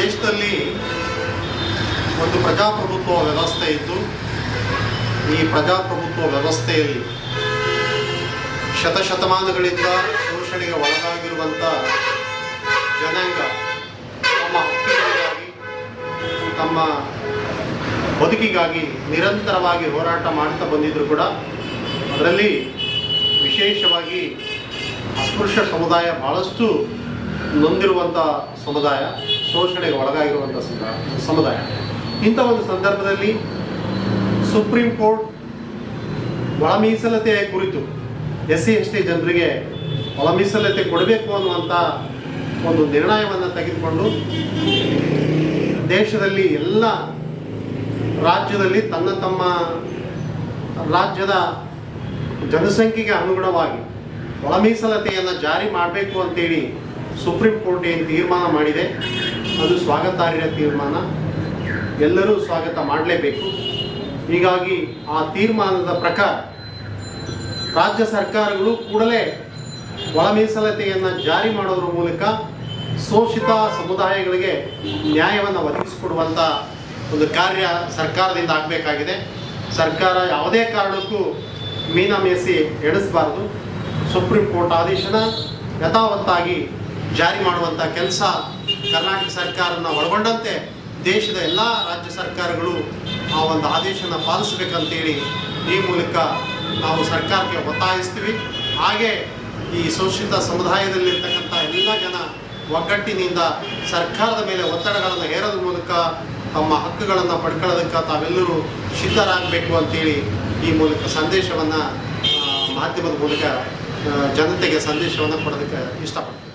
ದೇಶದಲ್ಲಿ ಒಂದು ಪ್ರಜಾಪ್ರಭುತ್ವ ವ್ಯವಸ್ಥೆ ಇತ್ತು ಈ ಪ್ರಜಾಪ್ರಭುತ್ವ ವ್ಯವಸ್ಥೆಯಲ್ಲಿ ಶತಶತಮಾನಗಳಿಂದ ಶೋಷಣೆಗೆ ಒಳಗಾಗಿರುವಂಥ ಜನಾಂಗ ತಮ್ಮ ಹಕ್ಕುಗಳಿಗಾಗಿ, ತಮ್ಮ ಬದುಕಿಗಾಗಿ ನಿರಂತರವಾಗಿ ಹೋರಾಟ ಮಾಡ್ತಾ ಬಂದಿದ್ರು ಕೂಡ, ಅದರಲ್ಲಿ ವಿಶೇಷವಾಗಿ ಅಸ್ಪೃಶ್ಯ ಸಮುದಾಯ ಬಹಳಷ್ಟು ನೊಂದಿರುವಂಥ ಸಮುದಾಯ, ಶೋಷಣೆಗೆ ಒಳಗಾಗಿರುವಂಥ ಸಮುದಾಯ. ಇಂಥ ಒಂದು ಸಂದರ್ಭದಲ್ಲಿ ಸುಪ್ರೀಂ ಕೋರ್ಟ್ ಒಳ ಮೀಸಲತೆಯ ಕುರಿತು ಎಸ್ ಸಿ ಎಸ್ ಟಿ ಜನರಿಗೆ ಒಳ ಮೀಸಲತೆ ಕೊಡಬೇಕು ಅನ್ನುವಂಥ ಒಂದು ನಿರ್ಣಯವನ್ನು ತೆಗೆದುಕೊಂಡು ದೇಶದಲ್ಲಿ ಎಲ್ಲ ರಾಜ್ಯದಲ್ಲಿ ತನ್ನ ತಮ್ಮ ರಾಜ್ಯದ ಜನಸಂಖ್ಯೆಗೆ ಅನುಗುಣವಾಗಿ ಒಳ ಮೀಸಲತೆಯನ್ನು ಜಾರಿ ಮಾಡಬೇಕು ಅಂತೇಳಿ ಸುಪ್ರೀಂ ಕೋರ್ಟ್ ಏನು ತೀರ್ಮಾನ ಮಾಡಿದೆ, ಅದು ಸ್ವಾಗತಾರ್ಹ ತೀರ್ಮಾನ. ಎಲ್ಲರೂ ಸ್ವಾಗತ ಮಾಡಲೇಬೇಕು. ಹೀಗಾಗಿ ಆ ತೀರ್ಮಾನದ ಪ್ರಕಾರ ರಾಜ್ಯ ಸರ್ಕಾರಗಳು ಕೂಡಲೇ ಒಳ ಮೀಸಲಾತಿಯನ್ನು ಜಾರಿ ಮಾಡೋದ್ರ ಮೂಲಕ ಶೋಷಿತ ಸಮುದಾಯಗಳಿಗೆ ನ್ಯಾಯವನ್ನು ಒದಗಿಸಿಕೊಡುವಂಥ ಒಂದು ಕಾರ್ಯ ಸರ್ಕಾರದಿಂದ ಆಗಬೇಕಾಗಿದೆ. ಸರ್ಕಾರ ಯಾವುದೇ ಕಾರಣಕ್ಕೂ ಮೀನ ಮೇಸಿ ಎಡಿಸಬಾರ್ದು ಸುಪ್ರೀಂ ಕೋರ್ಟ್ ಆದೇಶನ ಯಥಾವತ್ತಾಗಿ ಜಾರಿ ಮಾಡುವಂಥ ಕೆಲಸ ಕರ್ನಾಟಕ ಸರ್ಕಾರನ ಒಳಗೊಂಡಂತೆ ದೇಶದ ಎಲ್ಲ ರಾಜ್ಯ ಸರ್ಕಾರಗಳು ಆ ಒಂದು ಆದೇಶನ ಪಾಲಿಸಬೇಕಂತೇಳಿ ಈ ಮೂಲಕ ನಾವು ಸರ್ಕಾರಕ್ಕೆ ಒತ್ತಾಯಿಸ್ತೀವಿ. ಹಾಗೆ ಈ ಶೋಷಿತ ಸಮುದಾಯದಲ್ಲಿರ್ತಕ್ಕಂಥ ಎಲ್ಲ ಜನ ಒಗ್ಗಟ್ಟಿನಿಂದ ಸರ್ಕಾರದ ಮೇಲೆ ಒತ್ತಡಗಳನ್ನು ಹೇರೋದ್ರ ಮೂಲಕ ತಮ್ಮ ಹಕ್ಕುಗಳನ್ನು ಪಡ್ಕೊಳ್ಳೋದಕ್ಕೆ ತಾವೆಲ್ಲರೂ ಸಿದ್ಧರಾಗಬೇಕು ಅಂತೇಳಿ ಈ ಮೂಲಕ ಸಂದೇಶವನ್ನು ಮಾಧ್ಯಮದ ಮೂಲಕ ಜನತೆಗೆ ಸಂದೇಶವನ್ನು ಕೊಡೋದಕ್ಕೆ ಇಷ್ಟಪಡ್ತೀನಿ.